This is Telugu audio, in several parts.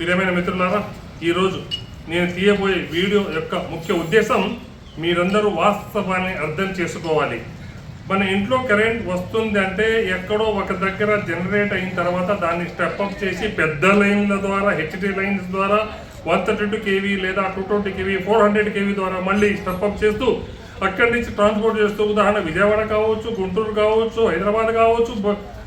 ప్రియమైన మిత్రులారా ఈరోజు నేను తీయబోయే వీడియో యొక్క ముఖ్య ఉద్దేశం మీరందరూ వాస్తవాన్ని అర్థం చేసుకోవాలి. మన ఇంట్లో కరెంట్ వస్తుంది అంటే ఎక్కడో ఒక దగ్గర జనరేట్ అయిన తర్వాత దాన్ని స్టెప్అప్ చేసి పెద్ద లైన్ల ద్వారా హెచ్డి లైన్స్ ద్వారా వన్ థర్టీ టూ కేవీ లేదా two twenty KV four hundred KV ద్వారా మళ్ళీ స్టెప్అప్ చేస్తూ అక్కడి నుంచి ట్రాన్స్పోర్ట్ చేస్తూ ఉదాహరణ విజయవాడ కావచ్చు గుంటూరు కావచ్చు హైదరాబాద్ కావచ్చు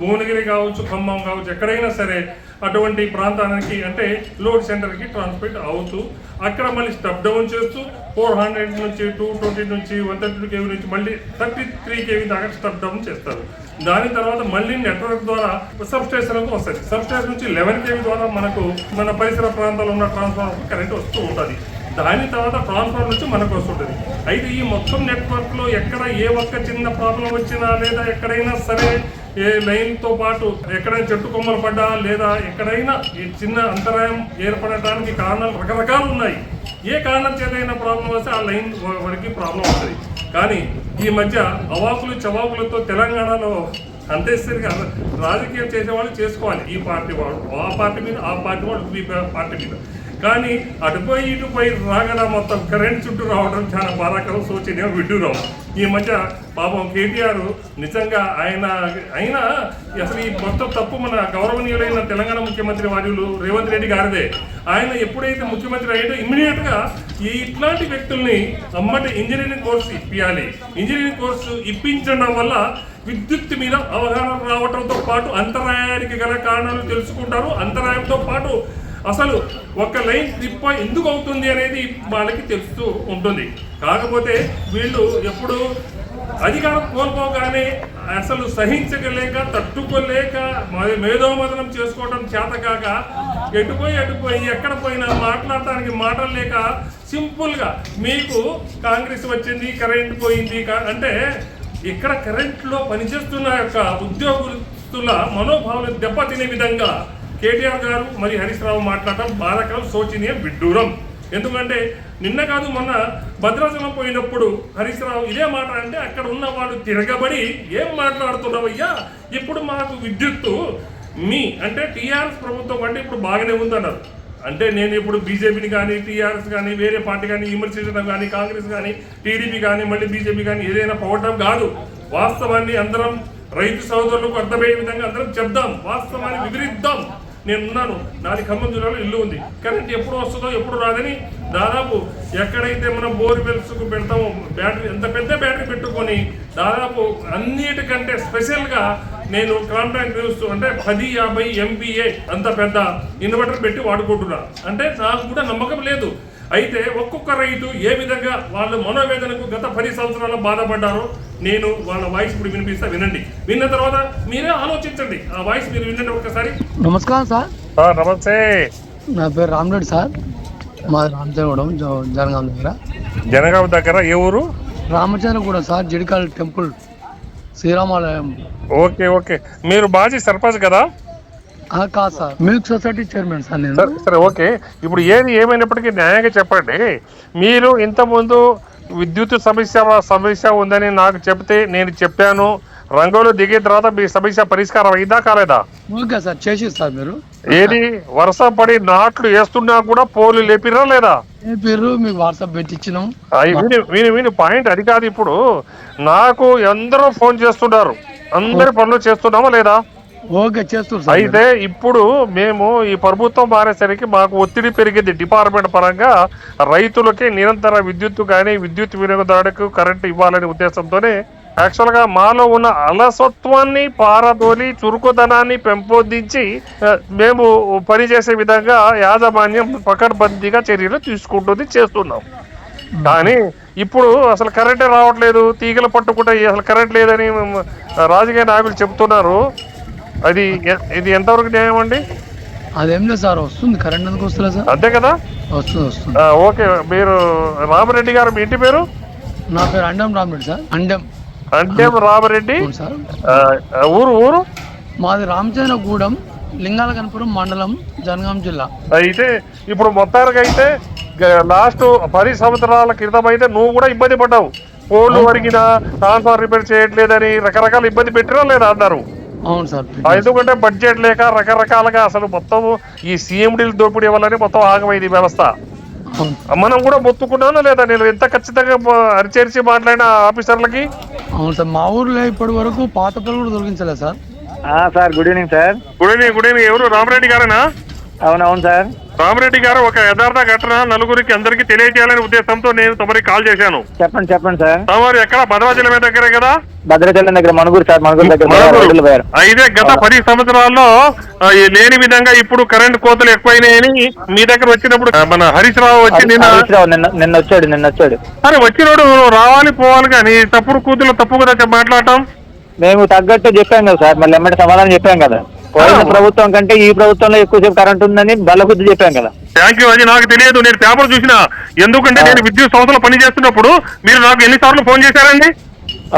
భువనగిరి కావచ్చు ఖమ్మం కావచ్చు ఎక్కడైనా సరే అటువంటి ప్రాంతానికి అంటే లోడ్ సెంటర్కి ట్రాన్స్మిట్ అవుతూ అక్కడ మళ్ళీ స్టెప్ డౌన్ చేస్తూ ఫోర్ హండ్రెడ్ నుంచి టూ ట్వంటీ నుంచి వన్ థర్టీ టూ కేవీ నుంచి మళ్ళీ థర్టీ త్రీ కేవీ దాకా స్టెప్ డౌన్ చేస్తారు. దాని తర్వాత మళ్ళీ నెట్వర్క్ ద్వారా సబ్ స్టేషన్లకు వస్తుంది. సబ్ స్టేషన్ నుంచి లెవెన్ కేవీ ద్వారా మనకు మన పరిసర ప్రాంతాల్లో ఉన్న ట్రాన్స్ఫార్మర్ కరెంట్ వస్తూ ఉంటుంది. దాని తర్వాత ట్రాన్స్ఫార్మర్ నుంచి మనకు వస్తుంటుంది. అయితే ఈ మొత్తం నెట్వర్క్లో ఎక్కడ ఏ ఒక్క చిన్న ప్రాబ్లం వచ్చినా లేదా ఎక్కడైనా సరే ఏ లైన్తో పాటు ఎక్కడైనా చెట్టు కొమ్మలు పడ్డా లేదా ఎక్కడైనా ఈ చిన్న అంతరాయం ఏర్పడటానికి కారణాలు రకరకాలు ఉన్నాయి. ఏ కారణం చేతైనా ప్రాబ్లం వస్తే ఆ లైన్ వరకు ప్రాబ్లం అవుతుంది. కానీ ఈ మధ్య అవాకులు చవాకులతో తెలంగాణలో అంతేసరిగా రాజకీయం చేసేవాళ్ళు చేసుకోవాలి. ఈ పార్టీ వాడు ఆ పార్టీ మీద ఆ పార్టీ వాడు ఈ పార్టీ మీద. కానీ అటుపోయి ఇటుపోయి రాగానే మొత్తం కరెంట్ చుట్టూ రావడం చాలా బాధాకరం సూచనీయం విడ్డూరం. ఈ మధ్య పాపం కేటీఆర్ నిజంగా ఆయన అయినా అసలు ఈ మొత్తం తప్పు మన గౌరవనీయులైన తెలంగాణ ముఖ్యమంత్రి వార్యులు రేవంత్ రెడ్డి గారిదే. ఆయన ఎప్పుడైతే ముఖ్యమంత్రి అయ్యాడో ఇమ్మీడియట్గా ఈ ఇట్లాంటి వ్యక్తుల్ని అమ్మటి ఇంజనీరింగ్ కోర్సు ఇప్పించాలి ఇంజనీరింగ్ కోర్సు ఇప్పించడం వల్ల విద్యుత్ మీద అవగాహన రావడంతో పాటు అంతరాయానికి గల కారణాలు తెలుసుకుంటారు. అంతరాయంతో పాటు అసలు ఒక లైన్ ట్రిప్ ఎందుకు అవుతుంది అనేది వాళ్ళకి తెలుస్తూ ఉంటుంది. కాకపోతే వీళ్ళు ఎప్పుడు అధికారం కోల్పోగానే అసలు సహించగలేక తట్టుకోలేక మ- మేధోమదనం చేసుకోవడం చేతకాక ఎటుపోయి అటుపోయి ఎక్కడ పోయినా మాట్లాడటానికి మాటలు లేక సింపుల్గా మీకు కాంగ్రెస్ వచ్చింది కరెంట్ పోయింది అంటే ఇక్కడ కరెంట్లో పనిచేస్తున్న యొక్క ఉద్యోగస్తుల మనోభావాలు దెబ్బతినే విధంగా కేటీఆర్ గారు మరి హరీష్ రావు మాట్లాడటం బాధకరం శోచనీయం విడ్డూరం. ఎందుకంటే నిన్న కాదు మొన్న భద్రాచలం పోయినప్పుడు హరీష్ రావు ఇదే మాట అంటే అక్కడ ఉన్న వాళ్ళు తిరగబడి ఏం మాట్లాడుతున్నావయ్యా? ఇప్పుడు మాకు విద్యుత్తు. మీ అంటే టీఆర్ఎస్ ప్రభుత్వం అంటే ఇప్పుడు బాగానే ఉందన్నారు. అంటే నేను ఇప్పుడు బీజేపీని కానీ టీఆర్ఎస్ కానీ వేరే పార్టీ కానీ విమర్శించడం కానీ కాంగ్రెస్ కానీ టీడీపీ కానీ మళ్ళీ బీజేపీ కానీ ఏదైనా పోవటం కాదు. వాస్తవాన్ని అందరం రైతు సోదరులకు అర్థమయ్యే విధంగా అందరం చెప్దాం. వాస్తవాన్ని వివరిద్దాం. నేను ఉన్నాను నాది ఖమ్మం జిల్లాలో ఇల్లు ఉంది. కరెంట్ ఎప్పుడు వస్తుందో ఎప్పుడు రాదని దాదాపు ఎక్కడైతే మనం బోర్ బెల్స్కు పెడతామో బ్యాటరీ ఎంత పెద్ద బ్యాటరీ పెట్టుకొని దాదాపు అన్నిటికంటే స్పెషల్గా నేను కాంట్రాక్ట్ న్యూస్ అంటే పది యాభై ఎంబీఏ అంత పెద్ద ఇన్వర్టర్ పెట్టి వాడుకుంటున్నా. అంటే నాకు కూడా నమ్మకం లేదు. అయితే ఒక్కొక్క రైతు ఏ విధంగా వాళ్ళ మనోవేదనకు గత పది సంవత్సరాలు బాధపడ్డారో నేను వాళ్ళ వాయిస్ ఇప్పుడు వినిపిస్తా వినండి. విన్న తర్వాత మీరే ఆలోచించండి. ఆ వాయిస్ మీరు వినండి ఒక్కసారి. నమస్కారం సార్. నమస్తే. నా పేరు రామరెడ్డి సార్. మాది రామచంద్రగూడెం జ- జనగాం దగ్గర. జనగాం దగ్గర ఏ ఊరు? Ramachandragudem sir Jidikal temple Sriramalayam. Okay okay. మీరు మాజీ సర్పంచ్ కదా? కాదు sir. Milk society chairman sir నేను. సరే సరే ఓకే. ఇప్పుడు ఏది ఏమైనప్పటికీ న్యాయంగా చెప్పండి. మీరు ఇంతకుముందు విద్యుత్ సమస్య సమస్య ఉందని నాకు చెప్తే నేను చెప్పాను. రంగంలో దిగిన తర్వాత మీ సమస్య పరిష్కారం అయిందా కాలేదా? ఓకే సార్ చేసి సార్ మీరు. ఏది? వర్షం పడి నాట్లు వేస్తున్నా కూడా పోలు లేపిరా లేదా? మీకు వాట్సాప్ పెట్టించినాం అయి విని విని విని. పాయింట్ అది కాదు ఇప్పుడు. నాకు అందరూ ఫోన్ చేస్తున్నారు. అందరి పనులు చేస్తున్నామా లేదా? ఓకే చేస్తున్నారు అయితే ఇప్పుడు మేము ఈ ప్రభుత్వం మారేసరికి మాకు ఒత్తిడి పెరిగింది. డిపార్ట్మెంట్ పరంగా రైతులకి నిరంతర విద్యుత్ కానీ విద్యుత్ వినియోగదారులకు కరెంట్ ఇవ్వాలనే ఉద్దేశంతోనే యాక్చువల్గా మాలో ఉన్న అలసత్వాన్ని పారదోలి చురుకుదనాన్ని పెంపొందించి మేము పనిచేసే విధంగా యాజమాన్యం పకడ్బందీగా చర్యలు తీసుకుంటుంది చేస్తున్నాం. కానీ ఇప్పుడు అసలు కరెంటే రావట్లేదు తీగలు పట్టుకుంటే అసలు కరెంట్ లేదని రాజకీయ నాయకులు చెప్తున్నారు. అది ఇది ఎంతవరకు న్యాయం అండి? అదేం లేదు సార్ వస్తుంది. కరెంట్ ఎందుకు వస్తుంది సార్? అంతే కదా? వస్తుంది వస్తుంది. ఓకే. మీరు రామరెడ్డి గారు మీ ఇంటి పేరు? నా పేరు అండం రామరెడ్డి సార్. అండం. అంటే రామరెడ్డి. సార్. ఊరు ఊరు? మాది రామచంద్రగూడెం లింగాల కనపురం మండలం జనగాం జిల్లా. అయితే ఇప్పుడు మొత్తానికి అయితే లాస్ట్ పది సంవత్సరాల క్రితం అయితే నువ్వు కూడా ఇబ్బంది పడ్డావు. ఫోన్లు వరిగినా ట్రాన్స్ఫర్ రిపేర్ చేయట్లేదని రకరకాల ఇబ్బంది పెట్టినా లేదా అన్నారు. అవును సార్. ఎందుకంటే బడ్జెట్ లేక రకరకాలుగా అసలు మొత్తం ఈ సీఎండీలు దోపిడీ వల్లనే మొత్తం ఆగమైంది వ్యవస్థ. మనం కూడా మొత్తుకున్నానా లేదా నేను ఎంత ఖచ్చితంగా అరిచేర్చి మాట్లాడిన ఆఫీసర్లకి? అవును సార్ మా ఊర్లో ఇప్పటి వరకు పాత పిల్లలు కూడా తొలగించలేదు సార్. ఆ, sir good evening sir. Good evening good evening. ఎవరు? రామరెడ్డి గారేనా? అవునవును సార్. రామరెడ్డి గారు ఒక యథార్థ ఘటన నలుగురికి అందరికీ తెలియజేయాలనే ఉద్దేశంతో నేను తమరికి కాల్ చేశాను. చెప్పండి చెప్పండి సార్. తమరు ఎక్కడ? భద్రాచలమే దగ్గరే కదా? భద్రాచలం దగ్గర మనుగురు సార్ మనుగురు దగ్గర అయితే గత పది సంవత్సరాల్లో లేని విధంగా ఇప్పుడు కరెంట్ కోతలు ఎక్కువైనాయని మీ దగ్గర వచ్చినప్పుడు మన హరీష్ రావు వచ్చి నిన్న హరీష్ రావు నిన్న నిన్న వచ్చాడు నిన్న వచ్చాడు. అరే వచ్చినోడు రావాలి పోవాలి కానీ తప్పుడు కూతురు తప్పు కదా మాట్లాడటం? మేము తగ్గట్టు చెప్పాం కదా సార్ మళ్ళీ ఎమ్మటి సమాధానం చెప్పాం కదా. పోయిన. ప్రభుత్వం కంటే ఈ ప్రభుత్వంలో ఎక్కువసేపు కరెంట్ ఉందని బల్లబుద్ధి చెప్పాం కదా. థ్యాంక్ యూ అది నాకు తెలియదు. నేను పేపర్ చూసిన. ఎందుకంటే నేను విద్యుత్ సంస్థలో పని చేస్తున్నప్పుడు మీరు నాకు ఎన్నిసార్లు ఫోన్ చేశారండి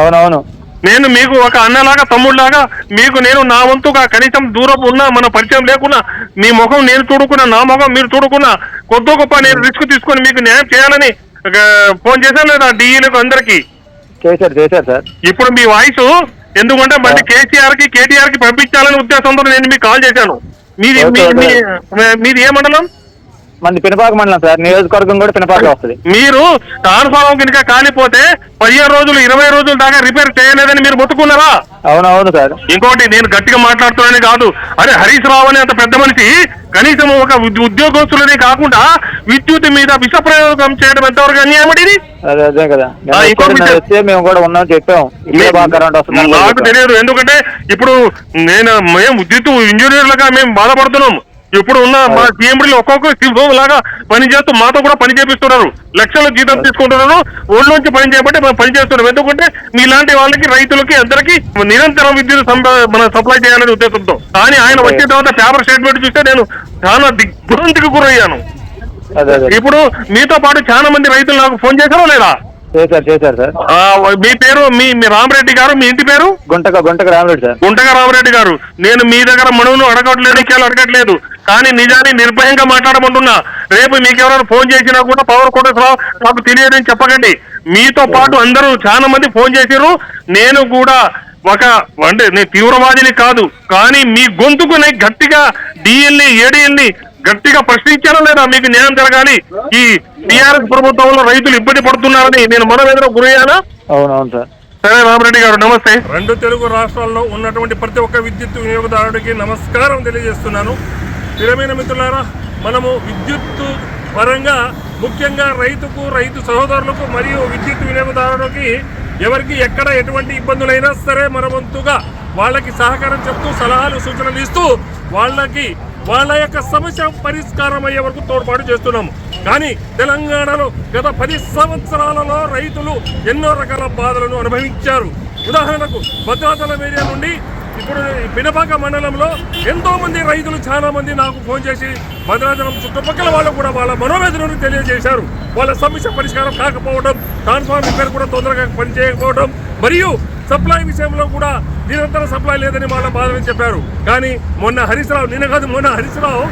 అవునవును. నేను మీకు ఒక అన్నలాగా తమ్ముళ్ళలాగా మీకు నేను నా వంతుగా కనీసం దూరం ఉన్నా మన పరిచయం లేకున్నా మీ ముఖం నేను చూడుకున్నా నా ముఖం మీరు చూడుకున్నా కొద్ది గొప్ప నేను రిస్క్ తీసుకొని మీకు న్యాయం చేయాలని ఫోన్ చేశాను లేదా డిఈలకు అందరికి. చేశారు చేశారు సార్. ఇప్పుడు మీ వాయిస్ ఎందుకంటే మళ్ళీ కేసీఆర్కి కేటీఆర్కి పంపించాలనే ఉద్దేశంతో నేను మీకు కాల్ చేశాను. మీది మీది ఏ మండలం? మంది పినపాక మండలం సార్ నియోజకవర్గం కూడా పినపాక వస్తుంది. మీరు ట్రాన్స్ఫార్మర్ కనుక కాలిపోతే పదిహేను రోజులు ఇరవై రోజుల దాకా రిపేర్ చేయలేదని మీరు మొత్తుకున్నారా? అవునవును సార్. ఇంకోటి నేను గట్టిగా మాట్లాడుతున్నానని కాదు. అరే హరీష్ రావు అనే అంత పెద్ద మనిషి కనీసం ఒక ఉద్య- ఉద్యోగస్తులనే కాకుండా విద్యుత్ మీద విష ప్రయోగం చేయడం ఎంతవరకు అన్యాయం ఇది? అదే అదే కదా. మేము కూడా ఉన్నాం చెప్పాం. నాకు తెలియదు. ఎందుకంటే ఇప్పుడు నేను మేము విద్యుత్ ఇంజనీర్లుగా మేము బాధపడుతున్నాం. ఇప్పుడు ఉన్న మా సీఎండీలు ఒక్కొక్క సింహం లాగా పని చేస్తూ మాతో కూడా పని చేపిస్తున్నారు. లక్షల జీతం తీసుకుంటున్నారు. ఊళ్ళ నుంచి పని చేయబట్టి మేము పని చేస్తున్నాం. ఎందుకంటే మీలాంటి వాళ్ళకి రైతులకి అందరికి నిరంతరం విద్యుత్ మన సప్లై చేయాలనే ఉద్దేశంతో. కానీ ఆయన వచ్చిన తర్వాత పేపర్ స్టేట్మెంట్ చూస్తే నేను చాలా దిగ్భ్రాంతికి గురయ్యాను. ఇప్పుడు మీతో పాటు చాలా మంది రైతులు నాకు ఫోన్ చేశారా లేదా? చేశారు చేశారు సార్. ఆ, మీ పేరు మీ మీ రామరెడ్డి గారు మీ ఇంటి పేరు? గుంటక గుంటక రామరెడ్డి సార్. గుంటగా రామరెడ్డి గారు నేను మీ దగ్గర మనవును అడగట్లేదు ఇంకేళ్ళు అడగట్లేదు. కానీ నిజాన్ని నిర్భయంగా మాట్లాడమంటున్నా. రేపు మీకు ఎవరైనా ఫోన్ చేసినా కూడా పవర్ కోటేశ్వరరావు నాకు తెలియదని చెప్పకండి. మీతో పాటు అందరూ చాలా మంది ఫోన్ చేశారు నేను కూడా ఒక అంటే నేను తీవ్రవాదిని కాదు. కానీ మీ గొంతుకు నేను గట్టిగా డిఎల్ని ఏడిఎల్ని గట్టిగా ప్రశ్నించారా లేదా? మీకు న్యాయం జరగాలి. ఈ టీఆర్ఎస్ ప్రభుత్వంలో రైతులు ఇబ్బంది పడుతున్నారని నేను మనవేదన గురయ్యానా? అవునవును సార్. సరే రామరెడ్డి గారు నమస్తే. రెండు తెలుగు రాష్ట్రాల్లో ఉన్నటువంటి ప్రతి ఒక్క విద్యుత్ వినియోగదారుడికి నమస్కారం తెలియజేస్తున్నాను. ప్రియమైన మిత్రులారా మనము విద్యుత్ పరంగా ముఖ్యంగా రైతుకు రైతు సహోదరులకు మరియు విద్యుత్ వినియోగదారులకి ఎవరికి ఎక్కడ ఎటువంటి ఇబ్బందులైనా సరే మన వంతుగా వాళ్ళకి సహకారం చెప్తూ సలహాలు సూచనలు ఇస్తూ వాళ్ళకి వాళ్ళ యొక్క సమస్య పరిష్కారం అయ్యే వరకు తోడ్పాటు చేస్తున్నాము. కానీ తెలంగాణలో గత పది సంవత్సరాలలో రైతులు ఎన్నో రకాల బాధలను అనుభవించారు. ఉదాహరణకు భద్రాచలం ఏరియా నుండి ఇప్పుడు పినపాక మండలంలో ఎంతోమంది రైతులు చాలామంది నాకు ఫోన్ చేసి భద్రాచలం చుట్టుపక్కల వాళ్ళు కూడా వాళ్ళ మనోవేదనను తెలియజేశారు. వాళ్ళ సమస్య పరిష్కారం కాకపోవడం ట్రాన్స్ఫార్మర్ రిపేర్ కూడా తొందరగా పనిచేయకపోవడం మరియు సప్లై విషయంలో కూడా నిరంతర సప్లై లేదని వాళ్ళ బాధని చెప్పారు. కానీ మొన్న హరీష్ రావు నిన్న కాదు మొన్న హరీష్ రావు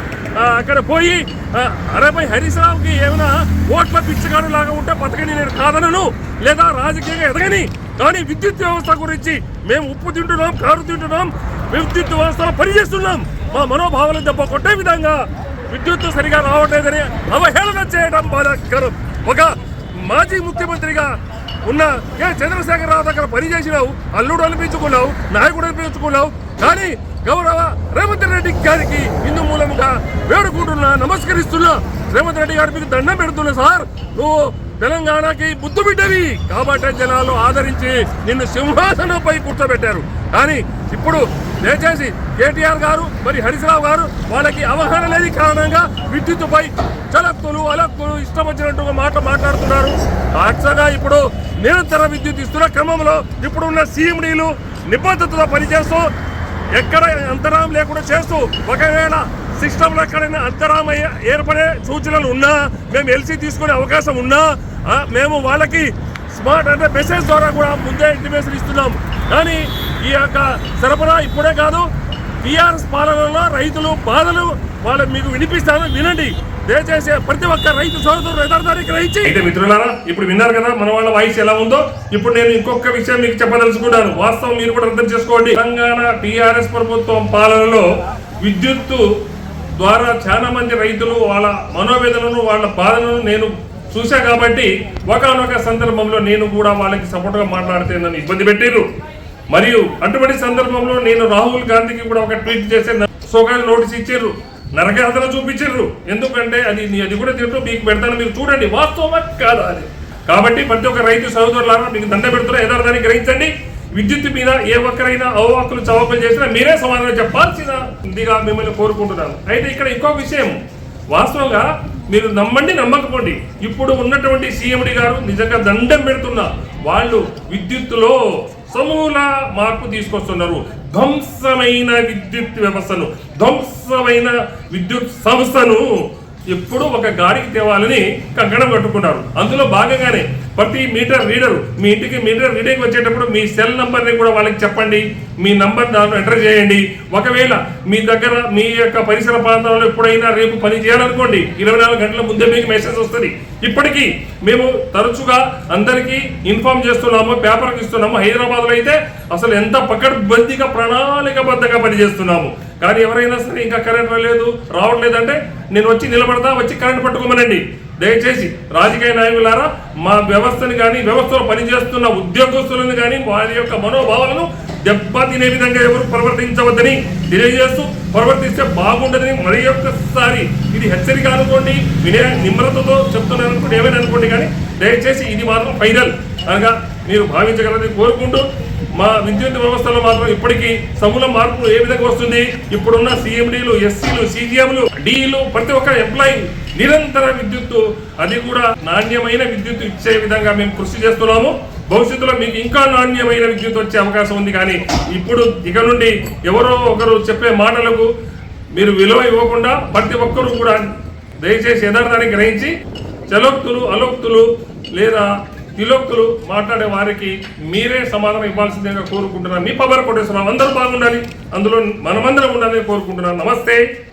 అక్కడ పోయి ఆ, అరే హరీష్ రావుకి ఏమైనా ఓట్ల పిచ్చగాడు లాగా ఉంటే బతకని నేను కాదనను లేదా రాజకీయంగా ఎదగని. కానీ విద్యుత్ వ్యవస్థ గురించి మేము ఉప్పు తింటున్నాం కారు తింటున్నాం విద్యుత్ వ్యవస్థలో పనిచేస్తున్నాం మా మనోభావాలను దెబ్బ కొట్టే విధంగా విద్యుత్ సరిగా రావట్లేదని అవహేళన చేయడం బాధాకరం. ఒక మాజీ ముఖ్యమంత్రిగా ఉన్న ఏ చంద్రశేఖర రావు దగ్గర పనిచేసినావు అల్లుడు అనిపించుకున్నావు నాయకుడు అనిపించుకున్నావు. కానీ గౌరవ రేవంత్ రెడ్డి గారికి ఇందు మూలంగా వేడుకుంటున్నా నమస్కరిస్తున్నా. రేవంత్ రెడ్డి గారి మీకు దండం పెడుతున్నా సార్. నువ్వు తెలంగాణకి బుద్ధి బిడ్డవి కాబట్టి జనాలు ఆదరించి నిన్ను సింహాసనంపై కూర్చోబెట్టారు. కానీ ఇప్పుడు దయచేసి కేటీఆర్ గారు మరి హరీశ్రావు గారు వాళ్ళకి అవగాహన లేని కారణంగా విద్యుత్తుపై చలక్కులు అలక్కులు ఇష్టం వచ్చినట్టుగా మాట మాట్లాడుతున్నారు. అచ్చగా ఇప్పుడు నిరంతర విద్యుత్ ఇస్తున్న క్రమంలో ఇప్పుడు ఉన్న సీఎండీలు నిబద్ధతతో పనిచేస్తూ ఎక్కడ అంతరాయం లేకుండా చేస్తూ ఒకవేళ సిస్టంలో ఎక్కడైనా అంతరాయం ఏర్పడే సూచనలు ఉన్నా మేము ఎల్సీ తీసుకునే అవకాశం ఉన్నా మేము వాళ్ళకి స్మార్ట్ అంటే మెసేజ్ ద్వారా కూడా ముందే ఇంటిమేషన్ ఇస్తున్నాం. కానీ ఈ యొక్క సరఫరా ఇప్పుడే కాదు టీఆర్ఎస్ పాలనలో రైతులు బాధలు వాళ్ళు మీకు వినిపిస్తాను వినండి. దయచేసి ప్రతి ఒక్క రైతు సోదరుడు యథార్థానికి గ్రహించి. అయితే మిత్రులారా ఇప్పుడు విన్నారు కదా మన వాళ్ళ వాయిస్ ఎలా ఉందో? ఇప్పుడు నేను ఇంకొక విషయం మీకు చెప్పదలుచుకున్నాను వాస్తవం మీరు కూడా అర్థం చేసుకోండి. తెలంగాణ టీఆర్ఎస్ ప్రభుత్వం పాలనలో విద్యుత్తు ద్వారా చాలా మంది రైతులు వాళ్ళ మనోవేదనను వాళ్ళ బాధలను నేను చూశా కాబట్టి ఒకనొక సందర్భంలో నేను కూడా వాళ్ళకి సపోర్ట్గా మాట్లాడితే నన్ను ఇబ్బంది పెట్టారు మరియు అటువంటి సందర్భంలో నేను రాహుల్ గాంధీకి కూడా ఒక ట్వీట్ చేసే సోకాలు నోటీస్ ఇచ్చారు నరకయాతన చూపించారు ఎందుకంటే అది అది కూడా తింటూ మీకు పెడతాను మీరు చూడండి. వాస్తవమా కాదా అది? కాబట్టి ప్రతి ఒక్క రైతు సహోదరులారా మీకు దండ పెడుతున్నా యథార్థాన్ని గ్రహించండి. విద్యుత్ మీద ఏ ఒక్కరైనా అవాకులు చవాకులు చేసినా మీరే సమాధానం చెప్పాల్సిన ఇదిగా మిమ్మల్ని కోరుకుంటున్నాను. అయితే ఇక్కడ ఇంకో విషయం. వాస్తవంగా మీరు నమ్మండి నమ్మకపోండి. ఇప్పుడు ఉన్నటువంటి సీఎండి గారు నిజంగా దండం పెడుతున్నా వాళ్ళు విద్యుత్తులో సమూల మార్పు తీసుకొస్తున్నారు. ధ్వంసమైన విద్యుత్ వ్యవస్థను ధ్వంసమైన విద్యుత్ సంస్థను ఎప్పుడూ ఒక గాడికి తేవాలని కంకణం కట్టుకున్నారు. అందులో భాగంగానే ప్రతి మీటర్ రీడర్ మీ ఇంటికి మీటర్ రీడింగ్ వచ్చేటప్పుడు మీ సెల్ నంబర్ని కూడా వాళ్ళకి చెప్పండి. మీ నంబర్ దాంట్లో ఎంటర్ చేయండి. ఒకవేళ మీ దగ్గర మీ యొక్క పరిసర ప్రాంతాల్లో ఎప్పుడైనా రేపు పని చేయాలనుకోండి ఇరవై నాలుగు గంటల ముందే మీకు మెసేజ్ వస్తుంది. ఇప్పటికీ మేము తరచుగా అందరికీ ఇన్ఫార్మ్ చేస్తున్నాము పేపర్కి ఇస్తున్నాము. హైదరాబాద్లో అయితే అసలు ఎంత పకడ్బందీగా ప్రణాళికబద్ధంగా పనిచేస్తున్నాము. కానీ ఎవరైనా సరే ఇంకా కరెంట్ రాలేదు రావట్లేదంటే నేను వచ్చి నిలబడతా వచ్చి కరెంట్ పట్టుకోమనండి. దయచేసి రాజకీయ నాయకులారా మా వ్యవస్థని కానీ వ్యవస్థలో పనిచేస్తున్న ఉద్యోగస్తులను కానీ వారి యొక్క మనోభావాలను దెబ్బతినే విధంగా ఎవరు ప్రవర్తించవద్దని తెలియజేస్తూ ప్రవర్తిస్తే బాగుండదని మరి ఒక్కసారి ఇది హెచ్చరిక అనుకోండి వినే నిమ్రతతో చెప్తున్నాను అనుకోండి ఏమైనా అనుకోండి కానీ దయచేసి ఇది మాత్రం ఫైనల్ అనగా మీరు భావించగలరని కోరుకుంటూ మా విద్యుత్ వ్యవస్థలో మాత్రం ఇప్పటికీ సమూల మార్పు ఏ విధంగా వస్తుంది? ఇప్పుడున్న సిఎండీలు ఎస్సీలు సిజిఎంలు డీలు ప్రతి ఒక్క ఎంప్లాయీ నిరంతర విద్యుత్తు అది కూడా నాణ్యమైన విద్యుత్ ఇచ్చే విధంగా మేము కృషి చేస్తున్నాము. భవిష్యత్తులో మీకు ఇంకా నాణ్యమైన విద్యుత్ వచ్చే అవకాశం ఉంది కానీ ఇప్పుడు ఇక నుండి ఎవరో ఒకరు చెప్పే మాటలకు మీరు విలువ ఇవ్వకుండా ప్రతి ఒక్కరూ కూడా దయచేసి యథార్థాన్ని గ్రహించి చలోక్తులు అలోక్తులు లేదా తిలోక్తులు మాట్లాడే వారికి మీరే సమాధానం ఇవ్వాల్సిందిగా కోరుకుంటున్నాను. మీ పవర్ కొట్టేస్తున్నాం. అందరూ బాగుండాలి. అందులో మనమందరం ఉండాలని కోరుకుంటున్నాను. నమస్తే.